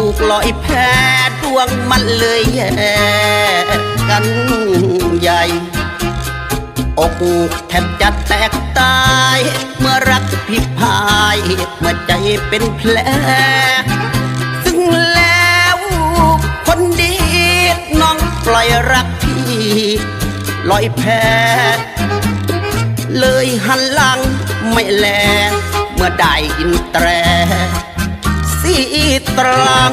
ถูกลอยแพดวงมันเลยแย่กันใหญ่ อกแทบจะแตกตาย เมื่อรักพิพายเมื่อใจเป็นแผลซึ่งแล้วคนดีน้องปล่อยรักพี่ลอยแพเลยหันหลังไม่แล เมื่อได้ยินแตรสี ตรัง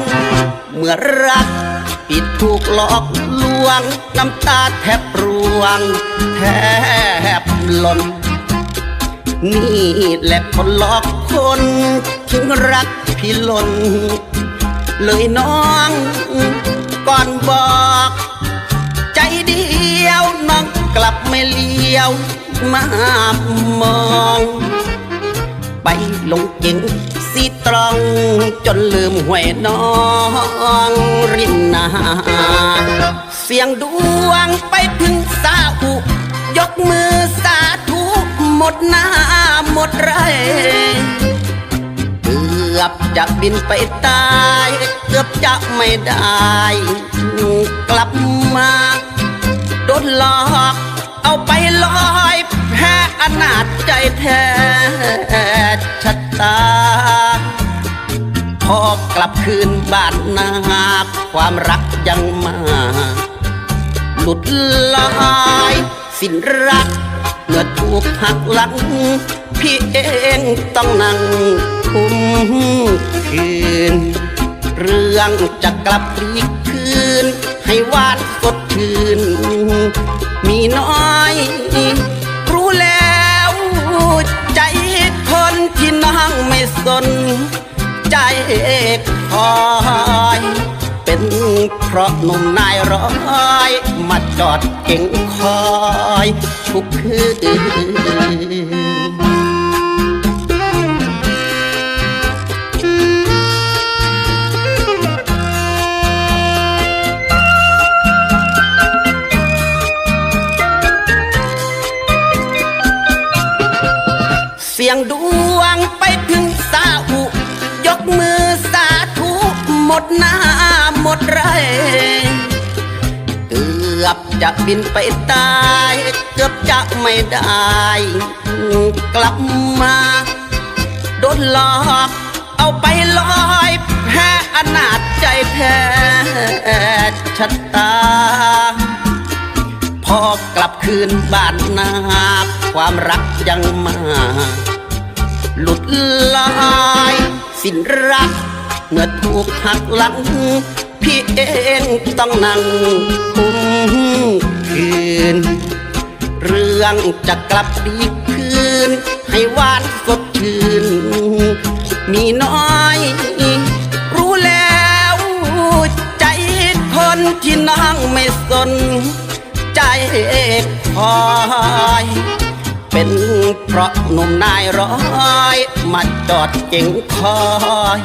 เมื่อรักปิดถูกหลอกลวง น้ำตาแทบร่วง แทบหล่นนี่แหละคนหลอกคนถึงรักพี่หล่นเลยน้องก่อนบอก ใจเดียวน้องกลับไม่เลี้ยวมามอง ไปลงเก่ง สีตรอง จนลืมหวยน้องริมนาเสียงดวงไปถึงสาอุ ยกมือสาธุหมดหน้าหมดไรเกือบจะบินไปตาย เกือบจะไม่ได้ กลับมาโดนหลอก เอาไปลอยแพ้อนาจใจแท้ พอกลับคืนบ้านนาความรักยังมา หลุดลาย สิ้นรักเมื่อถูกหักหลัง พี่เองต้องนั่งคุมคืน เรื่องจะกลับพลีกคืน ให้หวานสดชื่นมีน้อย คอยเป็นเพราะหนุ่มนายร้อยมาจอดเก่งคอยทุกคืนเสียงดวงไปถึ หมดหน้าหมดไรเกือบจะบินไปตาย เกือบจะไม่ได้ กลับมาโดนหลอก เอาไปลอยแพ้อนาจใจแท้ชัตตา พอกลับคืนบ้านนาความรักยังมา หลุดลาย สิ้นรัก เมื่อถูกหักหลัง พี่เองต้องนั่งคุมคืน เรื่องจะกลับดีคืน ให้หวานสดชื่น มีน้อย รู้แล้ว ใจคนที่น้องไม่สน ใจคอยเป็นเพราะหนุ่มนายร้อย มาจอดเก่งคอย